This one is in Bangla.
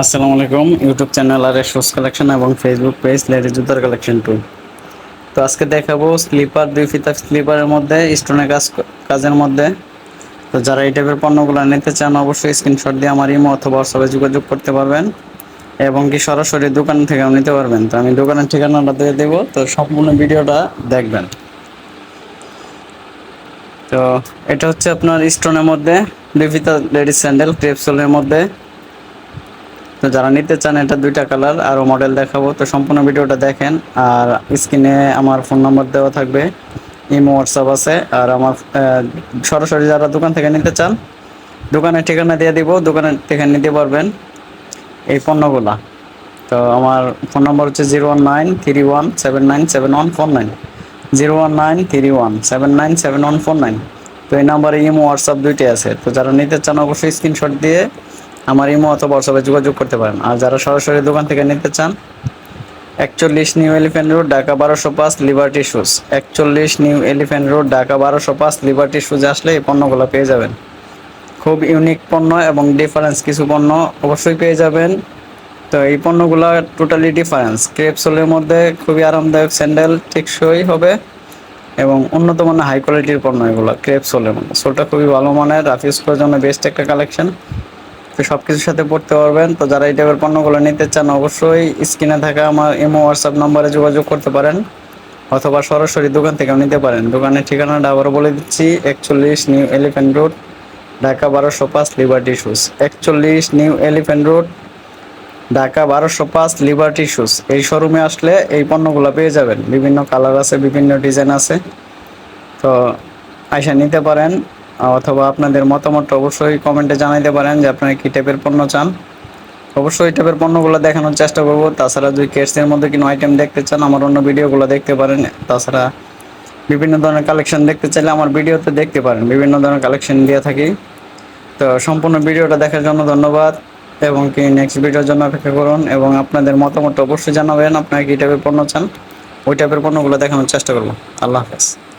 আসসালামু আলাইকুম, ইউটিউব চ্যানেল আর শুজ কালেকশন এবং ফেসবুক পেজ লেডি জুতার কালেকশন টু তো আজকে দেখাবো স্লিপার, দুই ফিতা স্লিপারের মধ্যে স্টোনের কাজ কাজের মধ্যে। তো যারা এই টাইপের পণ্যগুলো নিতে চান, অবশ্যই স্ক্রিনশট দিয়ে আমার ইমো অথবা হোয়াটসঅ্যাপে যোগাযোগ করতে পারবেন। এবং কি সরাসরি দোকান থেকেও নিতে পারবেন। তো আমি দোকানের ঠিকানাটা দিয়ে দেবো, তো সম্পূর্ণ ভিডিওটা দেখবেন। তো এটা হচ্ছে আপনার স্টোনের মধ্যে, দুই ফিতা লেডিস স্যান্ডেল ক্রেপসোলের মধ্যে। তো যারা নিতে চান, এটা দুইটা কালার আরও মডেল দেখাবো। তো সম্পূর্ণ ভিডিওটা দেখেন, আর স্ক্রিনে আমার ফোন নম্বর দেওয়া থাকবে, ইমো হোয়াটসঅ্যাপ আছে, আর আমার সরাসরি যারা দোকান থেকে নিতে চান, দোকানের ঠিকানা দিয়ে দিব দোকানের থেকে নিতে পারবেন এই পণ্যগুলা। তো আমার ফোন নম্বর হচ্ছে zero one nine three one seven nine seven one four nine. Zero one nine three one seven nine seven one four nine. তো এই নাম্বারে ইমো হোয়াটসঅ্যাপ দুইটাই আছে। তো যারা নিতে চান, অবশ্যই স্ক্রিনশট দিয়ে আমার ইমো অথবা হোয়াটসঅ্যাপে যোগাযোগ করতে পারেন। আর যারা সরাসরি দোকান থেকে নিতে চান, একচল্লিশ নিউ এলিফ্যান্ট রোড, ঢাকা বারোশো পাঁচ, লিবার্টি শুজ। একচল্লিশ নিউ এলিফ্যান্ট রোড, ঢাকা বারোশো পাঁচ, লিবার্টি শুজ আসলে এই পণ্যগুলো পেয়ে যাবেন। খুব ইউনিক পণ্য এবং ডিফারেন্স কিছু পণ্য অবশ্যই পেয়ে যাবেন। তো এই পণ্যগুলো টোটালি ডিফারেন্স। ক্রেপসোলের মধ্যে খুবই আরামদায়ক স্যান্ডেল টেকসই হবে এবং উন্নত মানের হাই কোয়ালিটির পণ্য এগুলো, ক্রেপসোলের মধ্যে। সোলটা খুবই ভালো মানের রাফিউজ করার জন্য বেস্ট একটা কালেকশন। তো সব কিছুর সাথে পড়তে পারবেন। তো যারা এই টাইপের পণ্যগুলো নিতে চান, অবশ্যই স্ক্রিনে থাকা আমার ইমো হোয়াটসঅ্যাপ নম্বরে যোগাযোগ করতে পারেন, অথবা সরাসরি দোকান থেকেও নিতে পারেন। দোকানের ঠিকানাটা আবারও বলে দিচ্ছি, একচল্লিশ নিউ এলিফ্যান্ট রোড, ঢাকা বারোশো পাঁচ লিবার্টি শুজ একচল্লিশ নিউ এলিফ্যান্ট রোড, ঢাকা বারোশো পাঁচ লিবার্টি শুজ এই শোরুমে আসলে এই পণ্যগুলো পেয়ে যাবেন। বিভিন্ন কালার আছে, বিভিন্ন ডিজাইন আছে। তো আইসা নিতে পারেন। অথবা আপনাদের মতামতটা অবশ্যই কমেন্টে জানাইতে পারেন যে আপনারা কী টাইপের পণ্য চান। অবশ্যই টাইপের পণ্যগুলো দেখানোর চেষ্টা করব। তাছাড়া যদি কেটসের মধ্যে কোনো আইটেম দেখতে চান, আমার অন্য ভিডিওগুলো দেখতে পারেন। তাছাড়া বিভিন্ন ধরনের কালেকশন দেখতে চাইলে আমার ভিডিওতে দেখতে পারেন। বিভিন্ন ধরনের কালেকশন দিয়ে থাকি। তো সম্পূর্ণ ভিডিওটা দেখার জন্য ধন্যবাদ এবং কি নেক্সট ভিডিওর জন্য অপেক্ষা করুন এবং আপনাদের মতামত অবশ্যই জানাবেন আপনারা কী টাইপের পণ্য চান। ওই টাইপের পণ্যগুলো দেখানোর চেষ্টা করব। আল্লাহ হাফেজ।